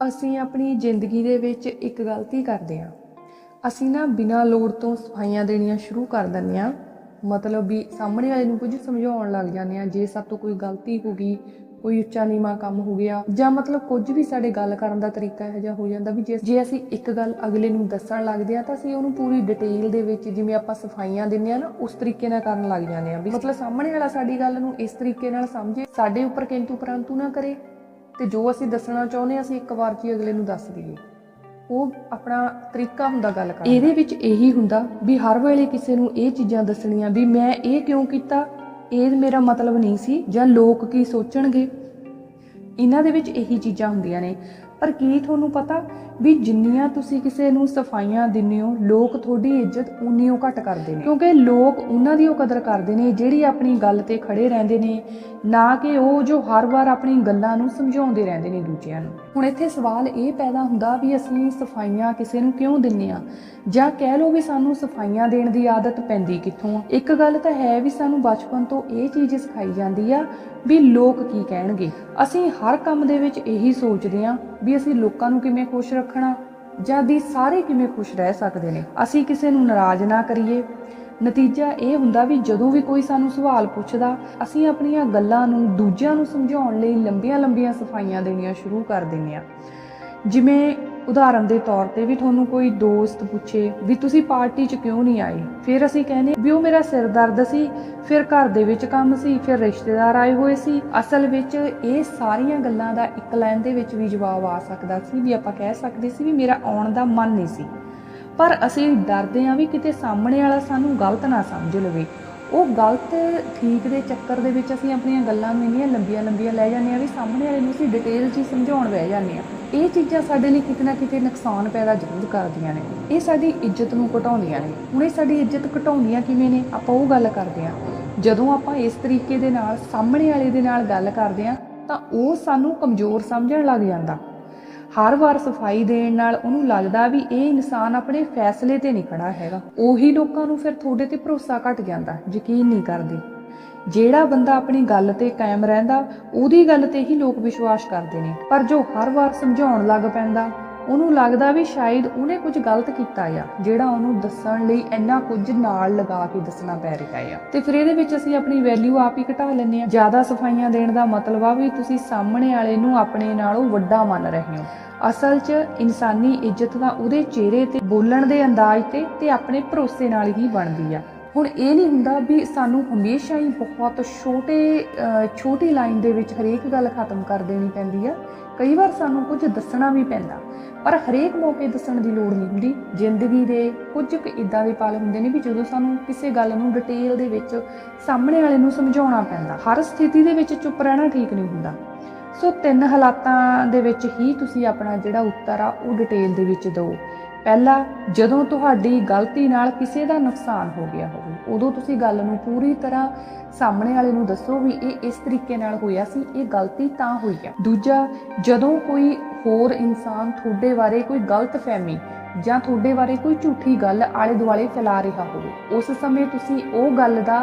ਅਸੀਂ ਆਪਣੀ ਜ਼ਿੰਦਗੀ ਦੇ ਵਿੱਚ ਇੱਕ ਗਲਤੀ ਕਰਦੇ ਹਾਂ। ਅਸੀਂ ਨਾ ਬਿਨਾਂ ਲੋੜ ਤੋਂ ਸਫਾਈਆਂ ਦੇਣੀਆਂ ਸ਼ੁਰੂ ਕਰ ਦਿੰਦੇ ਹਾਂ। ਮਤਲਬ ਵੀ ਸਾਹਮਣੇ ਵਾਲੇ ਨੂੰ ਕੁਝ ਸਮਝਾਉਣ ਲੱਗ ਜਾਂਦੇ ਹਾਂ, ਜੇ ਸਾਡੇ ਤੋਂ ਕੋਈ ਗਲਤੀ ਹੋ ਗਈ, ਕੋਈ ਉੱਚਾ ਨੀਵਾਂ ਕੰਮ ਹੋ ਗਿਆ ਜਾਂ ਮਤਲਬ ਕੁਝ ਵੀ ਸਾਡੇ ਗੱਲ ਕਰਨ ਦਾ ਤਰੀਕਾ ਇਹੋ ਜਿਹਾ ਹੋ ਜਾਂਦਾ ਵੀ ਜੇ ਜੇ ਅਸੀਂ ਇੱਕ ਗੱਲ ਅਗਲੇ ਨੂੰ ਦੱਸਣ ਲੱਗਦੇ ਆ ਤਾਂ ਅਸੀਂ ਉਹਨੂੰ ਪੂਰੀ ਡਿਟੇਲ ਦੇ ਵਿੱਚ ਜਿਵੇਂ ਆਪਾਂ ਸਫਾਈਆਂ ਦਿੰਦੇ ਆ ਨਾ, ਉਸ ਤਰੀਕੇ ਨਾਲ ਕਰਨ ਲੱਗ ਜਾਂਦੇ ਆ ਵੀ ਮਤਲਬ ਸਾਹਮਣੇ ਵਾਲਾ ਸਾਡੀ ਗੱਲ ਨੂੰ ਇਸ ਤਰੀਕੇ ਨਾਲ ਸਮਝੇ, ਸਾਡੇ ਉੱਪਰ ਕਿੰਤੂ ਪਰੰਤੂ ਨਾ ਕਰੇ। ਤੇ ਜੋ ਅਸੀਂ ਦੱਸਣਾ ਚਾਹੁੰਦੇ ਹਾਂ, ਅਸੀਂ ਇੱਕ ਵਾਰ 'ਚ ਹੀ ਅਗਲੇ ਨੂੰ ਦੱਸ ਦਈਏ। ਉਹ ਆਪਣਾ ਤਰੀਕਾ ਹੁੰਦਾ ਗੱਲ ਕਰਨ ਦਾ। ਇਹਦੇ ਵਿੱਚ ਇਹੀ ਹੁੰਦਾ ਵੀ ਹਰ ਵੇਲੇ ਕਿਸੇ ਨੂੰ ਇਹ ਚੀਜ਼ਾਂ ਦੱਸਣੀਆਂ ਵੀ ਮੈਂ ਇਹ ਕਿਉਂ ਕੀਤਾ, ਇਹ ਮੇਰਾ ਮਤਲਬ ਨਹੀਂ ਸੀ, ਜਾਂ ਲੋਕ ਕੀ ਸੋਚਣਗੇ। ਇਹਨਾਂ ਦੇ ਵਿੱਚ ਇਹੀ ਚੀਜ਼ਾਂ ਹੁੰਦੀਆਂ ਨੇ। ਪਰ ਕੀ ਤੁਹਾਨੂੰ ਪਤਾ ਵੀ ਜਿੰਨੀਆਂ ਤੁਸੀਂ ਕਿਸੇ ਨੂੰ ਸਫਾਈਆਂ ਦਿੰਦੇ ਹੋ, ਲੋਕ ਤੁਹਾਡੀ ਇੱਜ਼ਤ ਉਨੀ ਉਹ ਘੱਟ ਕਰਦੇ ਨੇ। ਕਿਉਂਕਿ ਲੋਕ ਉਹਨਾਂ ਦੀ ਉਹ ਕਦਰ ਕਰਦੇ ਨੇ ਜਿਹੜੀ ਆਪਣੀ ਗੱਲ ਤੇ ਖੜੇ ਰਹਿੰਦੇ ਨੇ, ਨਾ ਕਿ ਉਹ ਜੋ ਹਰ ਵਾਰ ਆਪਣੀ ਗੱਲਾਂ ਨੂੰ ਸਮਝਾਉਂਦੇ ਰਹਿੰਦੇ ਨੇ ਦੂਜਿਆਂ ਨੂੰ। ਹੁਣ ਇੱਥੇ ਸਵਾਲ ਇਹ ਪੈਦਾ ਹੁੰਦਾ ਵੀ ਅਸੀਂ ਸਫਾਈਆਂ ਕਿਸੇ ਨੂੰ ਕਿਉਂ ਦਿੰਨੇ ਆ? ਜਾਂ ਕਹਿ ਲਓ ਵੀ ਸਾਨੂੰ ਸਫਾਈਆਂ ਦੇਣ ਦੀ ਆਦਤ ਪੈਂਦੀ ਕਿੱਥੋਂ? ਆ ਇੱਕ ਗੱਲ ਤਾਂ ਹੈ ਵੀ ਸਾਨੂੰ ਬਚਪਨ ਤੋਂ ਇਹ ਚੀਜ਼ ਸਿਖਾਈ ਜਾਂਦੀ ਆ ਵੀ ਲੋਕ ਕੀ ਕਹਿਣਗੇ। ਅਸੀਂ ਹਰ ਕੰਮ ਦੇ ਵਿੱਚ ਇਹੀ ਸੋਚਦੇ ਆ ਵੀ ਅਸੀਂ ਲੋਕਾਂ ਨੂੰ ਕਿਵੇਂ ਖੁਸ਼ ਰੱਖ ਰੱਖਣਾ ਜਾਂ ਵੀ ਸਾਰੇ ਕਿਵੇਂ ਖੁਸ਼ ਰਹਿ ਸਕਦੇ ਨੇ? ਅਸੀਂ ਕਿਸੇ ਨੂੰ ਨਾਰਾਜ਼ ਨਾ ਕਰੀਏ। ਨਤੀਜਾ ਇਹ ਹੁੰਦਾ ਵੀ ਜਦੋਂ ਵੀ ਕੋਈ ਸਾਨੂੰ ਸਵਾਲ ਪੁੱਛਦਾ, ਅਸੀਂ ਆਪਣੀਆਂ ਗੱਲਾਂ ਨੂੰ ਦੂਜਿਆਂ ਨੂੰ ਸਮਝਾਉਣ ਲਈ ਲੰਬੀਆਂ-ਲੰਬੀਆਂ ਸਫਾਈਆਂ ਦੇਣੀਆਂ ਸ਼ੁਰੂ ਕਰ ਦਿੰਦੇ ਆ ਜਿਵੇਂ ਉਦਾਹਰਨ ਦੇ ਤੌਰ ਤੇ ਵੀ ਤੁਹਾਨੂੰ ਕੋਈ ਦੋਸਤ ਪੁੱਛੇ ਵੀ ਤੁਸੀਂ ਪਾਰਟੀ 'ਚ ਕਿਉਂ ਨਹੀਂ ਆਏ? ਫਿਰ ਅਸੀਂ ਕਹਿੰਦੇ, ਵੀ ਉਹ ਮੇਰਾ ਸਿਰ ਦਰਦ ਸੀ, ਫਿਰ ਘਰ ਦੇ ਵਿੱਚ ਕੰਮ ਸੀ, ਫਿਰ ਰਿਸ਼ਤੇਦਾਰ ਆਏ ਹੋਏ ਸੀ। ਅਸਲ ਵਿੱਚ ਇਹ ਸਾਰੀਆਂ ਗੱਲਾਂ ਦਾ ਇੱਕ ਲਾਈਨ ਦੇ ਵਿੱਚ ਵੀ ਜਵਾਬ ਆ ਸਕਦਾ ਸੀ, ਵੀ ਆਪਾਂ ਕਹਿ ਸਕਦੇ ਸੀ ਵੀ ਮੇਰਾ ਆਉਣ ਦਾ ਮਨ ਨਹੀਂ ਸੀ। ਪਰ ਅਸੀਂ ਡਰਦੇ ਹਾਂ ਵੀ ਕਿਤੇ ਸਾਹਮਣੇ ਵਾਲਾ ਸਾਨੂੰ ਗਲਤ ਨਾ ਸਮਝ ਲਵੇ। ਉਹ ਗਲਤ ਠੀਕ ਦੇ ਚੱਕਰ ਦੇ ਵਿੱਚ ਅਸੀਂ ਆਪਣੀਆਂ ਗੱਲਾਂ ਨੂੰ ਇੰਨੀਆਂ ਲੰਬੀਆਂ ਲੰਬੀਆਂ ਲੈ ਜਾਂਦੇ ਆ ਵੀ ਸਾਹਮਣੇ ਵਾਲੇ ਨੂੰ ਅਸੀਂ ਡਿਟੇਲ 'ਚ ਹੀ ਸਮਝਾਉਣ ਬਹਿ ਜਾਂਦੇ ਆ ਇਹ ਚੀਜ਼ਾਂ ਸਾਡੇ ਲਈ ਕਿਤੇ ਨਾ ਕਿਤੇ ਨੁਕਸਾਨ ਪੈਦਾ ਜ਼ਰੂਰ ਕਰਦੀਆਂ ਨੇ। ਇਹ ਸਾਡੀ ਇੱਜ਼ਤ ਨੂੰ ਘਟਾਉਂਦੀਆਂ ਨੇ। ਹੁਣ ਇਹ ਸਾਡੀ ਇੱਜ਼ਤ ਘਟਾਉਂਦੀਆਂ ਕਿਵੇਂ ਨੇ? ਆਪਾਂ ਉਹ ਗੱਲ ਕਰਦੇ ਆ ਜਦੋਂ ਆਪਾਂ ਇਸ ਤਰੀਕੇ ਦੇ ਨਾਲ, ਸਾਹਮਣੇ ਵਾਲੇ ਦੇ ਨਾਲ ਗੱਲ ਕਰਦੇ ਆ ਤਾਂ ਉਹ ਸਾਨੂੰ ਕਮਜ਼ੋਰ ਸਮਝਣ ਲੱਗ ਜਾਂਦਾ। ਹਰ ਵਾਰ ਸਫ਼ਾਈ ਦੇਣ ਨਾਲ ਉਹਨੂੰ ਲੱਗਦਾ ਵੀ ਇਹ ਇਨਸਾਨ ਆਪਣੇ ਫੈਸਲੇ ਤੇ ਨਹੀਂ ਖੜਾ ਹੈਗਾ। ਉਹੀ ਲੋਕਾਂ ਨੂੰ ਫਿਰ ਤੁਹਾਡੇ ਤੇ ਭਰੋਸਾ ਘਟ ਜਾਂਦਾ। ਯਕੀਨ ਨਹੀਂ ਕਰਦੇ। ਜਿਹੜਾ ਬੰਦਾ ਆਪਣੀ ਗੱਲ ਤੇ ਕਾਇਮ ਰਹਿੰਦਾ, ਉਹਦੀ ਗੱਲ ਤੇ ਹੀ ਲੋਕ ਵਿਸ਼ਵਾਸ ਕਰਦੇ ਨੇ। ਪਰ ਜੋ ਹਰ ਵਾਰ ਸਮਝਾਉਣ ਲੱਗ ਪੈਂਦਾ, ਉਹਨੂੰ ਲੱਗਦਾ ਵੀ ਸ਼ਾਇਦ ਉਹਨੇ ਕੁਝ ਗਲਤ ਕੀਤਾ ਆ, ਜਿਹੜਾ ਉਹਨੂੰ ਦੱਸਣ ਲਈ ਇੰਨਾ ਕੁਝ ਨਾਲ ਲਗਾ ਕੇ ਦੱਸਣਾ ਪੈ ਰਿਹਾ ਆ। ਤੇ ਫਿਰ ਇਹਦੇ ਵਿੱਚ ਅਸੀਂ ਆਪਣੀ ਵੈਲਿਊ ਆਪ ਹੀ ਘਟਾ ਲੈਂਦੇ ਆ ਜ਼ਿਆਦਾ ਸਫਾਈਆਂ ਦੇਣ ਦਾ ਮਤਲਬ ਆ ਵੀ ਤੁਸੀਂ ਸਾਹਮਣੇ ਵਾਲੇ ਨੂੰ ਆਪਣੇ ਨਾਲੋਂ ਵੱਡਾ ਮੰਨ ਰਹੇ ਹੋ। ਅਸਲ 'ਚ ਇਨਸਾਨੀ ਇੱਜ਼ਤ ਤਾਂ ਉਹਦੇ ਚਿਹਰੇ ਤੇ ਬੋਲਣ ਦੇ ਅੰਦਾਜ਼ ਤੇ ਤੇ ਆਪਣੇ ਭਰੋਸੇ ਨਾਲ ਹੀ ਬਣਦੀ ਆ। ਹੁਣ ਇਹ ਨਹੀਂ ਹੁੰਦਾ ਵੀ ਸਾਨੂੰ ਹਮੇਸ਼ਾ ਹੀ ਬਹੁਤ ਛੋਟੇ ਛੋਟੀ ਲਾਈਨ ਦੇ ਵਿੱਚ ਹਰੇਕ ਗੱਲ ਖਤਮ ਕਰ ਦੇਣੀ ਪੈਂਦੀ ਆ। ਕਈ ਵਾਰ ਸਾਨੂੰ ਕੁਝ ਦੱਸਣਾ ਵੀ ਪੈਂਦਾ, ਪਰ ਹਰੇਕ ਮੌਕੇ ਦੱਸਣ ਦੀ ਲੋੜ ਨਹੀਂ ਹੁੰਦੀ। ਜ਼ਿੰਦਗੀ ਦੇ ਕੁਝ ਕੁ ਇਦਾਂ ਦੇ ਪਲ ਹੁੰਦੇ ਨੇ ਵੀ ਜਦੋਂ ਸਾਨੂੰ ਕਿਸੇ ਗੱਲ ਨੂੰ ਡਿਟੇਲ ਦੇ ਵਿੱਚ ਸਾਹਮਣੇ ਵਾਲੇ ਨੂੰ ਸਮਝਾਉਣਾ ਪੈਂਦਾ, ਹਰ ਸਥਿਤੀ ਦੇ ਵਿੱਚ ਚੁੱਪ ਰਹਿਣਾ ਠੀਕ ਨਹੀਂ ਹੁੰਦਾ। ਸੋ ਤਿੰਨ ਹਾਲਾਤਾਂ ਦੇ ਵਿੱਚ ਹੀ ਤੁਸੀਂ ਆਪਣਾ ਜਿਹੜਾ ਉੱਤਰ ਆ, ਉਹ ਡਿਟੇਲ ਦੇ ਵਿੱਚ ਦਿਓ। ਪਹਿਲਾ ਜਦੋਂ ਤੁਹਾਡੀ ਗਲਤੀ ਨਾਲ ਕਿਸੇ ਦਾ ਨੁਕਸਾਨ ਹੋ ਗਿਆ ਹੋਵੇ, ਉਦੋਂ ਤੁਸੀਂ ਗੱਲ ਨੂੰ ਪੂਰੀ ਤਰ੍ਹਾਂ ਸਾਹਮਣੇ ਵਾਲੇ ਨੂੰ ਦੱਸੋ ਵੀ ਇਹ ਇਸ ਤਰੀਕੇ ਨਾਲ ਹੋਇਆ ਸੀ, ਇਹ ਗਲਤੀ ਤਾਂ ਹੋਈ ਆ। ਦੂਜਾ, ਜਦੋਂ ਕੋਈ ਹੋਰ ਇਨਸਾਨ ਤੁਹਾਡੇ ਬਾਰੇ ਕੋਈ ਗਲਤ ਫਹਿਮੀ ਜਾਂ ਤੁਹਾਡੇ ਬਾਰੇ ਕੋਈ ਝੂਠੀ ਗੱਲ ਆਲੇ ਦੁਆਲੇ ਫੈਲਾ ਰਿਹਾ ਹੋਵੇ, ਉਸ ਸਮੇਂ ਤੁਸੀਂ ਉਹ ਗੱਲ ਦਾ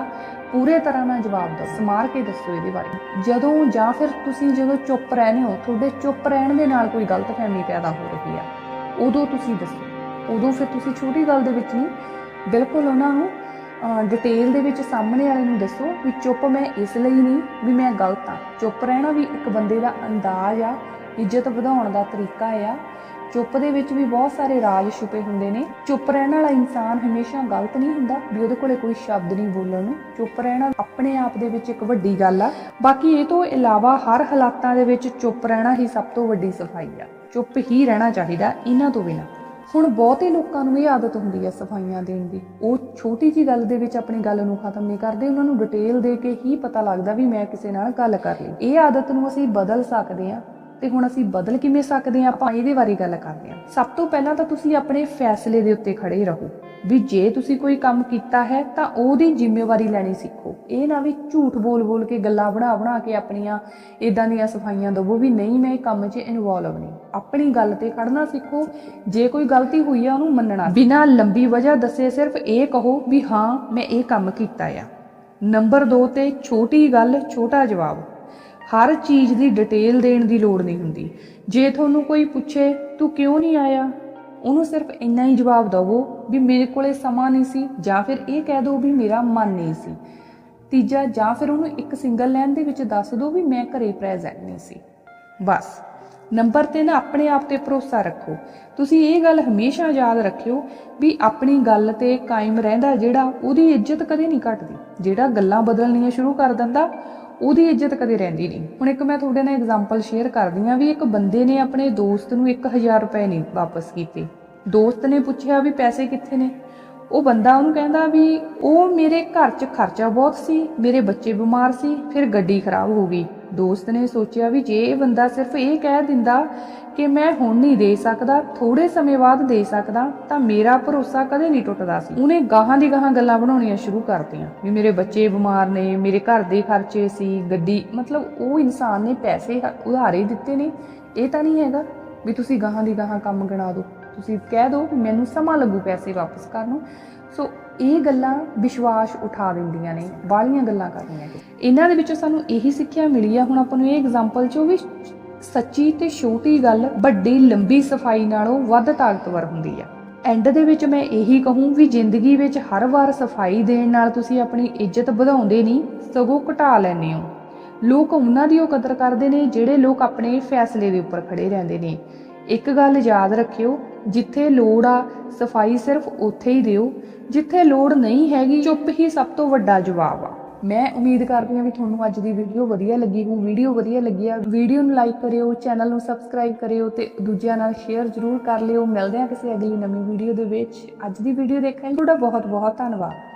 ਪੂਰੇ ਤਰ੍ਹਾਂ ਨਾਲ ਜਵਾਬ ਦਿਓ, ਸਮਾਰ ਕੇ ਦੱਸੋ ਇਹਦੇ ਬਾਰੇ। ਜਦੋਂ ਜਾਂ ਫਿਰ ਤੁਸੀਂ ਜਦੋਂ ਚੁੱਪ ਰਹਿੰਦੇ ਹੋ, ਤੁਹਾਡੇ ਚੁੱਪ ਰਹਿਣ ਦੇ ਨਾਲ ਕੋਈ ਗਲਤਫਹਿਮੀ ਪੈਦਾ ਹੋ ਰਹੀ ਆ, ਉਦੋਂ ਤੁਸੀਂ ਦੱਸੋ। ਉਦੋਂ ਫਿਰ ਤੁਸੀਂ ਛੋਟੀ ਗੱਲ ਦੇ ਵਿੱਚ ਨਹੀਂ, ਬਿਲਕੁਲ ਉਹਨਾਂ ਨੂੰ ਡਿਟੇਲ ਦੇ ਵਿੱਚ ਸਾਹਮਣੇ ਵਾਲੇ ਨੂੰ ਦੱਸੋ ਵੀ ਚੁੱਪ ਮੈਂ ਇਸ ਲਈ ਨਹੀਂ ਵੀ ਮੈਂ ਗਲਤ ਆ ਚੁੱਪ ਰਹਿਣਾ ਵੀ ਇੱਕ ਬੰਦੇ ਦਾ ਅੰਦਾਜ਼ ਆ, ਇੱਜ਼ਤ ਵਧਾਉਣ ਦਾ ਤਰੀਕਾ ਆ। ਚੁੱਪ ਦੇ ਵਿੱਚ ਵੀ ਬਹੁਤ ਸਾਰੇ ਰਾਜ ਛੁਪੇ ਹੁੰਦੇ ਨੇ। ਚੁੱਪ ਰਹਿਣ ਵਾਲਾ ਇਨਸਾਨ ਹਮੇਸ਼ਾ ਗਲਤ ਨਹੀਂ ਹੁੰਦਾ ਵੀ ਉਹਦੇ ਕੋਲੇ ਕੋਈ ਸ਼ਬਦ ਨਹੀਂ ਬੋਲਣ ਨੂੰ। ਚੁੱਪ ਰਹਿਣਾ ਆਪਣੇ ਆਪ ਦੇ ਵਿੱਚ ਇੱਕ ਵੱਡੀ ਗੱਲ ਆ। ਬਾਕੀ ਇਹ ਤੋਂ ਇਲਾਵਾ ਹਰ ਹਾਲਾਤਾਂ ਦੇ ਵਿੱਚ ਚੁੱਪ ਰਹਿਣਾ ਹੀ ਸਭ ਤੋਂ ਵੱਡੀ ਸਫ਼ਾਈ ਆ। ਚੁੱਪ ਹੀ ਰਹਿਣਾ ਚਾਹੀਦਾ ਇਹਨਾਂ ਤੋਂ ਬਿਨਾਂ। ਹੁਣ ਬਹੁਤੇ ਲੋਕਾਂ ਨੂੰ ਇਹ ਆਦਤ ਹੁੰਦੀ ਹੈ ਸਫਾਈਆਂ ਦੇਣ ਦੀ। ਉਹ ਛੋਟੀ ਜੀ ਗੱਲ ਦੇ ਵਿੱਚ ਆਪਣੀ ਗੱਲ ਨੂੰ ਖਤਮ ਨਹੀਂ ਕਰਦੇ, ਉਹਨਾਂ ਨੂੰ ਡਿਟੇਲ ਦੇ ਕੇ ਹੀ ਪਤਾ ਲੱਗਦਾ ਵੀ ਮੈਂ ਕਿਸੇ ਨਾਲ ਗੱਲ ਕਰ ਲਈ। ਇਹ ਆਦਤ ਨੂੰ ਅਸੀਂ ਬਦਲ ਸਕਦੇ ਹਾਂ। ਤੇ ਹੁਣ ਅਸੀਂ ਬਦਲ ਕਿਵੇਂ ਸਕਦੇ ਹਾਂ? ਆਪਾਂ ਇਹਦੇ ਬਾਰੇ ਗੱਲ ਕਰਦੇ ਹਾਂ। ਸਭ ਤੋਂ ਪਹਿਲਾਂ ਤਾਂ ਤੁਸੀਂ ਆਪਣੇ ਫੈਸਲੇ ਦੇ ਉੱਤੇ ਖੜੇ ਰਹੋ। ਵੀ ਜੇ ਤੁਸੀਂ ਕੋਈ ਕੰਮ ਕੀਤਾ ਹੈ, ਤਾਂ ਉਹਦੀ ਜ਼ਿੰਮੇਵਾਰੀ ਲੈਣੀ ਸਿੱਖੋ। ਇਹ ਨਾ ਵੀ ਝੂਠ ਬੋਲ-ਬੋਲ ਕੇ ਗੱਲਾਂ ਬਣਾ-ਬਣਾ ਕੇ ਆਪਣੀਆਂ ਇਦਾਂ ਦੀਆਂ ਸਫਾਈਆਂ ਦਵੋ ਵੀ ਨਹੀਂ, ਮੈਂ ਇਹ ਕੰਮ 'ਚ ਇਨਵੋਲਵ ਨਹੀਂ। ਆਪਣੀ ਗੱਲ ਤੇ ਖੜਨਾ ਸਿੱਖੋ। ਜੇ ਕੋਈ ਗਲਤੀ ਹੋਈ ਆ, ਉਹਨੂੰ ਮੰਨਣਾ। ਬਿਨਾਂ ਲੰਬੀ ਵਜ੍ਹਾ ਦੱਸੇ ਸਿਰਫ ਇਹ ਕਹੋ ਵੀ ਹਾਂ, ਮੈਂ ਇਹ ਕੰਮ ਕੀਤਾ ਆ। ਨੰਬਰ 2 ਤੇ ਛੋਟੀ ਗੱਲ, ਛੋਟਾ ਜਵਾਬ। ਹਰ ਚੀਜ਼ ਦੀ ਡਿਟੇਲ ਦੇਣ ਦੀ ਲੋੜ ਨਹੀਂ ਹੁੰਦੀ। ਜੇ ਤੁਹਾਨੂੰ ਕੋਈ ਪੁੱਛੇ, ਤੂੰ ਕਿਉਂ ਨਹੀਂ ਆਇਆ? ਉਹਨੂੰ ਸਿਰਫ ਇੰਨਾ ਹੀ ਜਵਾਬ ਦਵੋ ਵੀ ਮੇਰੇ ਕੋਲੇ ਸਮਾਂ ਨਹੀਂ ਸੀ, ਜਾਂ ਫਿਰ ਇਹ ਕਹਿ ਦਿਓ ਵੀ ਮੇਰਾ ਮਨ ਨਹੀਂ ਸੀ। ਤੀਜਾ, ਜਾਂ ਫਿਰ ਉਹਨੂੰ ਇੱਕ ਸਿੰਗਲ ਲਾਈਨ ਦੇ ਵਿੱਚ ਦੱਸ ਦਿਓ ਵੀ ਮੈਂ ਘਰੇ ਪ੍ਰੈਜ਼ੈਂਟ ਨਹੀਂ ਸੀ। ਬਸ। ਨੰਬਰ 3 ਆਪਣੇ ਆਪ ਤੇ ਭਰੋਸਾ ਰੱਖੋ। ਤੁਸੀਂ ਇਹ ਗੱਲ ਹਮੇਸ਼ਾ ਯਾਦ ਰੱਖਿਓ ਵੀ ਆਪਣੀ ਗੱਲ ਤੇ ਕਾਇਮ ਰਹਿੰਦਾ ਜਿਹੜਾ ਉਹਦੀ ਇੱਜ਼ਤ ਕਦੇ ਨਹੀਂ ਘਟਦੀ। ਜਿਹੜਾ ਗੱਲਾਂ ਬਦਲਣੀਆਂ ਸ਼ੁਰੂ ਕਰ ਦਿੰਦਾ ਉਹਦੀ ਇੱਜ਼ਤ ਕਦੇ ਰਹਿੰਦੀ ਨਹੀਂ। ਹੁਣ ਇੱਕ ਮੈਂ ਤੁਹਾਡੇ ਨਾਲ ਐਗਜ਼ਾਮਪਲ ਸ਼ੇਅਰ ਕਰਦੀ ਹਾਂ ਵੀ ਇੱਕ ਬੰਦੇ ਨੇ ਆਪਣੇ ਦੋਸਤ ਨੂੰ 1000 ਰੁਪਏ ਨਹੀਂ ਵਾਪਸ ਕੀਤੇ। ਦੋਸਤ ਨੇ ਪੁੱਛਿਆ ਵੀ ਪੈਸੇ ਕਿੱਥੇ ਨੇ? ਉਹ ਬੰਦਾ ਉਹਨੂੰ ਕਹਿੰਦਾ ਵੀ ਉਹ ਮੇਰੇ ਘਰ 'ਚ ਖਰਚਾ ਬਹੁਤ ਸੀ, ਮੇਰੇ ਬੱਚੇ ਬਿਮਾਰ ਸੀ, ਫਿਰ ਗੱਡੀ ਖਰਾਬ ਹੋ ਗਈ। ਦੋਸਤ ਨੇ ਸੋਚਿਆ ਵੀ ਜੇ ਇਹ ਬੰਦਾ ਸਿਰਫ ਇਹ ਕਹਿ ਦਿੰਦਾ ਕਿ ਮੈਂ ਹੁਣ ਨਹੀਂ ਦੇ ਸਕਦਾ ਥੋੜੇ ਸਮੇਂ ਬਾਅਦ ਦੇ ਸਕਦਾ, ਤਾਂ ਮੇਰਾ ਭਰੋਸਾ ਕਦੇ ਨਹੀਂ ਟੁੱਟਦਾ ਸੀ। ਉਹਨੇ ਗਾਹਾਂ ਦੀ ਗਾਹਾਂ ਗੱਲਾਂ ਬਣਾਉਣੀਆਂ ਸ਼ੁਰੂ ਕਰਤੀਆਂ ਵੀ ਮੇਰੇ ਬੱਚੇ ਬਿਮਾਰ ਨੇ, ਮੇਰੇ ਘਰ ਦੇ ਖਰਚੇ ਸੀ, ਗੱਡੀ, ਮਤਲਬ ਉਹ ਇਨਸਾਨ ਨੇ ਪੈਸੇ ਉਧਾਰੇ ਦਿੱਤੇ ਨੇ। ਇਹ ਤਾਂ ਨਹੀਂ ਹੈਗਾ ਵੀ ਤੁਸੀਂ ਗਾਹਾਂ ਦੀ ਗਾਹਾਂ ਕੰਮ ਗਣਾ ਦਿਓ। ਤੁਸੀਂ ਕਹਿ ਦਿਓ ਮੈਨੂੰ ਸਮਾਂ ਲੱਗੂ ਪੈਸੇ ਵਾਪਸ ਕਰਨ ਨੂੰ। ਸੋ ਇਹ ਗੱਲਾਂ ਵਿਸ਼ਵਾਸ ਉਠਾ ਦਿੰਦੀਆਂ ਨੇ ਬਾਹਲੀਆਂ ਗੱਲਾਂ ਕਰਨੀਆਂ ਇਹਨਾਂ ਦੇ ਵਿੱਚੋਂ ਸਾਨੂੰ ਇਹੀ ਸਿੱਖਿਆ ਮਿਲੀ ਆ, ਹੁਣ ਆਪਾਂ ਨੂੰ ਇਹ ਐਗਜ਼ਾਮਪਲ ਚੋਂ ਵੀ ਸੱਚੀ ਤੇ ਛੋਟੀ ਗੱਲ, ਵੱਡੀ, ਲੰਬੀ ਸਫ਼ਾਈ ਨਾਲੋਂ ਵੱਧ ਤਾਕਤਵਰ ਹੁੰਦੀ ਆ। ਐਂਡ ਦੇ ਵਿੱਚ ਮੈਂ ਇਹੀ ਕਹੂੰ ਵੀ ਜ਼ਿੰਦਗੀ ਵਿੱਚ ਹਰ ਵਾਰ ਸਫ਼ਾਈ ਦੇਣ ਨਾਲ ਤੁਸੀਂ ਆਪਣੀ ਇੱਜ਼ਤ ਵਧਾਉਂਦੇ ਨਹੀਂ, ਸਗੋਂ ਘਟਾ ਲੈਂਦੇ ਹੋ। ਲੋਕ ਉਹਨਾਂ ਦੀ ਉਹ ਕਦਰ ਕਰਦੇ ਨੇ, ਜਿਹੜੇ ਲੋਕ ਆਪਣੇ ਫੈਸਲੇ ਦੇ ਉੱਪਰ ਖੜੇ ਰਹਿੰਦੇ ਨੇ। ਇੱਕ ਗੱਲ ਯਾਦ ਰੱਖਿਓ, ਜਿੱਥੇ ਲੋੜ ਆ, ਸਫ਼ਾਈ ਸਿਰਫ ਉੱਥੇ ਹੀ ਦਿਓ। ਜਿੱਥੇ ਲੋੜ ਨਹੀਂ ਹੈਗੀ, ਚੁੱਪ ਹੀ ਸਭ ਤੋਂ ਵੱਡਾ ਜਵਾਬ ਆ। ਮੈਂ ਉਮੀਦ ਕਰਦੀ ਹਾਂ ਵੀ ਤੁਹਾਨੂੰ ਅੱਜ ਦੀ ਵੀਡੀਓ ਵਧੀਆ ਲੱਗੀ ਹੋ ਵੀਡੀਓ ਵਧੀਆ ਲੱਗੀ ਆ, ਵੀਡੀਓ ਨੂੰ ਲਾਈਕ ਕਰਿਓ, ਚੈਨਲ ਨੂੰ ਸਬਸਕ੍ਰਾਈਬ ਕਰਿਓ ਤੇ ਦੂਜਿਆਂ ਨਾਲ ਸ਼ੇਅਰ ਜ਼ਰੂਰ ਕਰ ਲਿਓ। ਮਿਲਦੇ ਹਾਂ ਕਿਸੇ ਅਗਲੀ ਨਵੀਂ ਵੀਡੀਓ ਦੇ ਵਿੱਚ। ਅੱਜ ਦੀ ਵੀਡੀਓ ਦੇਖਣ ਲਈ ਤੁਹਾਡਾ ਬਹੁਤ ਬਹੁਤ ਧੰਨਵਾਦ।